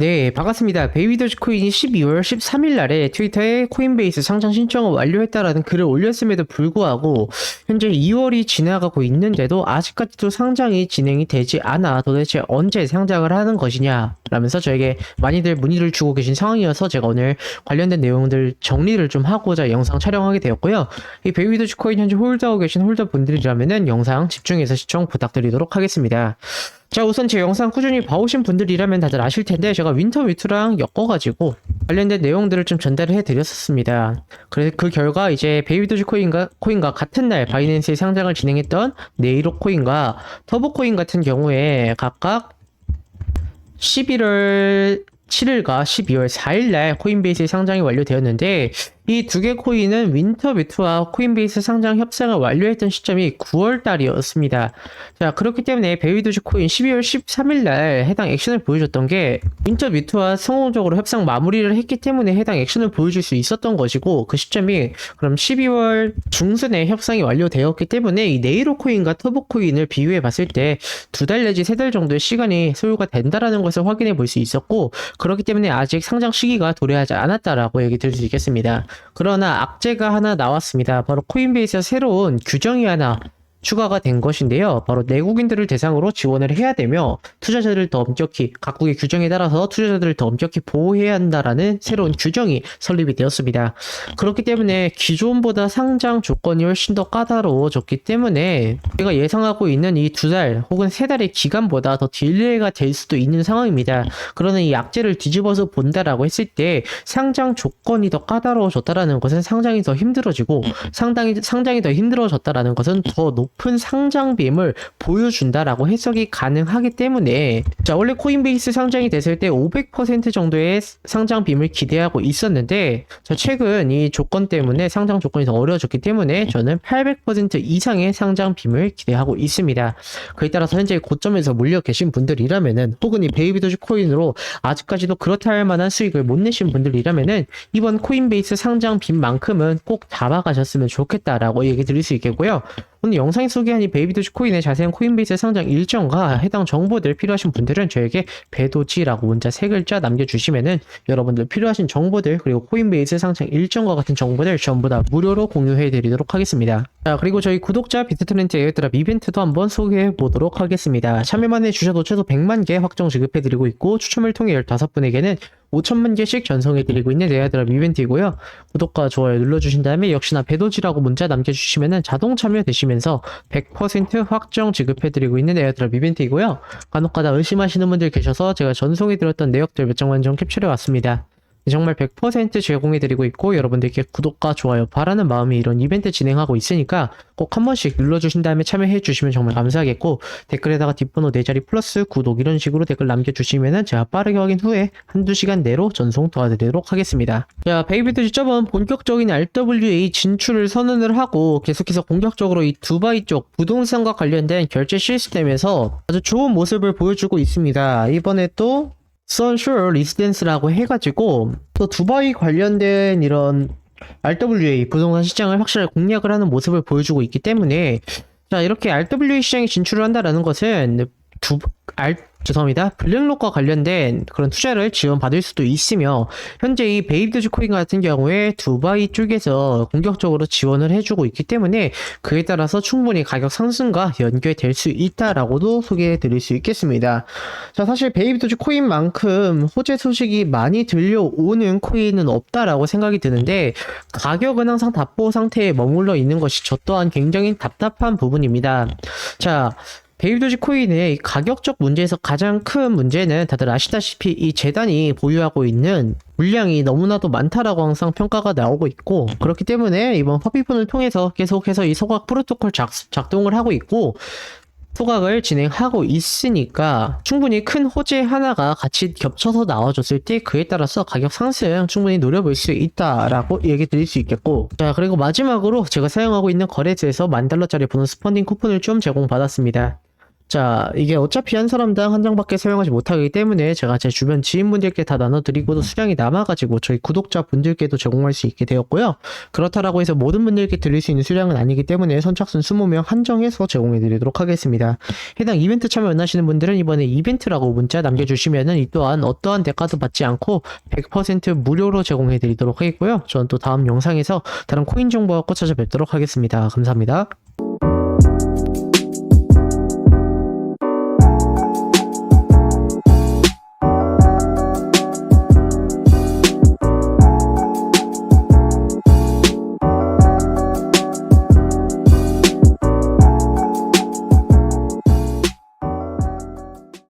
네, 반갑습니다. 베이비 도지 코인이 12월 13일 날에 트위터에 코인베이스 상장 신청을 완료했다라는 글을 올렸음에도 불구하고 현재 2월이 지나가고 있는데도 아직까지도 상장이 진행이 되지 않아 도대체 언제 상장을 하는 것이냐 라면서 저에게 많이들 문의를 주고 계신 상황이어서 제가 오늘 관련된 내용들 정리를 좀 하고자 영상 촬영하게 되었고요. 이 베이비도지 코인 현재 홀더하고 계신 홀더 분들이라면은 영상 집중해서 시청 부탁드리도록 하겠습니다. 자 우선 제 영상 꾸준히 봐오신 분들이라면 다들 아실 텐데 제가 윈터 위투랑 엮어가지고 관련된 내용들을 좀 전달을 해드렸었습니다. 그래서 그 결과 이제 베이비도지 코인과 코인과 같은 날 바이낸스의 상장을 진행했던 네이로 코인과 터보 코인 같은 경우에 각각 11월 7일과 12월 4일 날 코인베이스의 상장이 완료되었는데 이 두 개 코인은 윈터비트와 코인베이스 상장 협상을 완료했던 시점이 9월 달이었습니다. 자 그렇기 때문에 베이비도지 코인 12월 13일 날 해당 액션을 보여줬던 게 윈터비트와 성공적으로 협상 마무리를 했기 때문에 해당 액션을 보여줄 수 있었던 것이고 그 시점이 그럼 12월 중순에 협상이 완료되었기 때문에 이 네이로 코인과 터보 코인을 비교해 봤을 때 두 달 내지 세 달 정도의 시간이 소요가 된다라는 것을 확인해 볼 수 있었고 그렇기 때문에 아직 상장 시기가 도래하지 않았다라고 얘기 드릴 수 있겠습니다. 그러나 악재가 하나 나왔습니다. 바로 코인베이스에 새로운 규정이 하나 추가가 된 것인데요. 바로 내국인들을 대상으로 지원을 해야 되며 투자자들을 더 엄격히 각국의 규정에 따라서 투자자들을 더 엄격히 보호해야 한다라는 새로운 규정이 설립이 되었습니다. 그렇기 때문에 기존보다 상장 조건이 훨씬 더 까다로워졌기 때문에 우리가 예상하고 있는 이 두 달 혹은 세 달의 기간보다 더 딜레이가 될 수도 있는 상황입니다. 그러나 이 약재를 뒤집어서 본다라고 했을 때 상장 조건이 더 까다로워졌다라는 것은 상장이 더 힘들어지고 상당히 상장이 더 힘들어졌다라는 것은 더 높은 상장비임을 보여준다라고 해석이 가능하기 때문에 자 원래 코인베이스 상장이 됐을 때 500% 정도의 상장비임을 기대하고 있었는데 자 최근 이 조건 때문에 상장 조건이 더 어려워졌기 때문에 저는 800% 이상의 상장비임을 기대하고 있습니다. 그에 따라서 현재 고점에서 물려 계신 분들이라면은 혹은 이 베이비 도지 코인으로 아직까지도 그렇다 할 만한 수익을 못 내신 분들이라면은 이번 코인베이스 상장 빔만큼은 꼭 잡아가셨으면 좋겠다라고 얘기 드릴 수 있겠고요. 오늘 영상에 소개한 이 베이비 도지 코인의 자세한 코인베이스 상장 일정과 해당 정보들 필요하신 분들은 저에게 배도지라고 문자 세 글자 남겨주시면은 여러분들 필요하신 정보들 그리고 코인베이스 상장 일정과 같은 정보들 전부 다 무료로 공유해 드리도록 하겠습니다. 자 그리고 저희 구독자 비트트렌드 에어드랍 이벤트도 한번 소개해 보도록 하겠습니다. 참여만 해주셔도 최소 100만 개 확정 지급해 드리고 있고 추첨을 통해 15분에게는 5천만 개씩 전송해드리고 있는 레아드랍 이벤트이고요. 구독과 좋아요 눌러주신 다음에 역시나 배도지라고 문자 남겨주시면 자동 참여되시면서 100% 확정 지급해드리고 있는 에어드랍 이벤트이고요. 간혹가다 의심하시는 분들 계셔서 제가 전송해드렸던 내역들 몇 장만 좀 캡처해 왔습니다. 정말 100% 제공해드리고 있고 여러분들께 구독과 좋아요 바라는 마음이 이런 이벤트 진행하고 있으니까 꼭 한 번씩 눌러주신 다음에 참여해주시면 정말 감사하겠고 댓글에다가 뒷번호 4자리 플러스 구독 이런 식으로 댓글 남겨주시면은 제가 빠르게 확인 후에 한두 시간 내로 전송 도와드리도록 하겠습니다. 자 베이비드 지점은 본격적인 RWA 진출을 선언을 하고 계속해서 공격적으로 이 두바이 쪽 부동산과 관련된 결제 시스템에서 아주 좋은 모습을 보여주고 있습니다. 이번에 또 선슈얼 리스덴스라고 해가지고 또 두바이 관련된 이런 RWA 부동산 시장을 확실하게 공략을 하는 모습을 보여주고 있기 때문에 자 이렇게 RWA 시장에 진출을 한다라는 것은 두 R 죄송합니다. 블랙록과 관련된 그런 투자를 지원받을 수도 있으며 현재 이 베이비도지 코인 같은 경우에 두바이 쪽에서 공격적으로 지원을 해주고 있기 때문에 그에 따라서 충분히 가격 상승과 연결될 수 있다라고도 소개해 드릴 수 있겠습니다. 자 사실 베이비도지 코인만큼 호재 소식이 많이 들려오는 코인은 없다라고 생각이 드는데 가격은 항상 답보 상태에 머물러 있는 것이 저 또한 굉장히 답답한 부분입니다. 자 베이비도지 코인의 가격적 문제에서 가장 큰 문제는 다들 아시다시피 이 재단이 보유하고 있는 물량이 너무나도 많다라고 항상 평가가 나오고 있고 그렇기 때문에 이번 퍼피폰을 통해서 계속해서 이 소각 프로토콜 작, 작동을 하고 있고 소각을 진행하고 있으니까 충분히 큰 호재 하나가 같이 겹쳐서 나와줬을 때 그에 따라서 가격 상승 충분히 노려볼 수 있다라고 얘기 드릴 수 있겠고 자 그리고 마지막으로 제가 사용하고 있는 거래소에서 만 달러짜리 보너스 펀딩 쿠폰을 좀 제공받았습니다. 자, 이게 어차피 한 사람당 한 장밖에 사용하지 못하기 때문에 제가 제 주변 지인분들께 다 나눠드리고도 수량이 남아가지고 저희 구독자분들께도 제공할 수 있게 되었고요. 그렇다라고 해서 모든 분들께 드릴 수 있는 수량은 아니기 때문에 선착순 20명 한정해서 제공해드리도록 하겠습니다. 해당 이벤트 참여 원하시는 분들은 이번에 이벤트라고 문자 남겨주시면은 이 또한 어떠한 대가도 받지 않고 100% 무료로 제공해드리도록 하겠고요. 저는 또 다음 영상에서 다른 코인 정보 갖고 찾아뵙도록 하겠습니다. 감사합니다.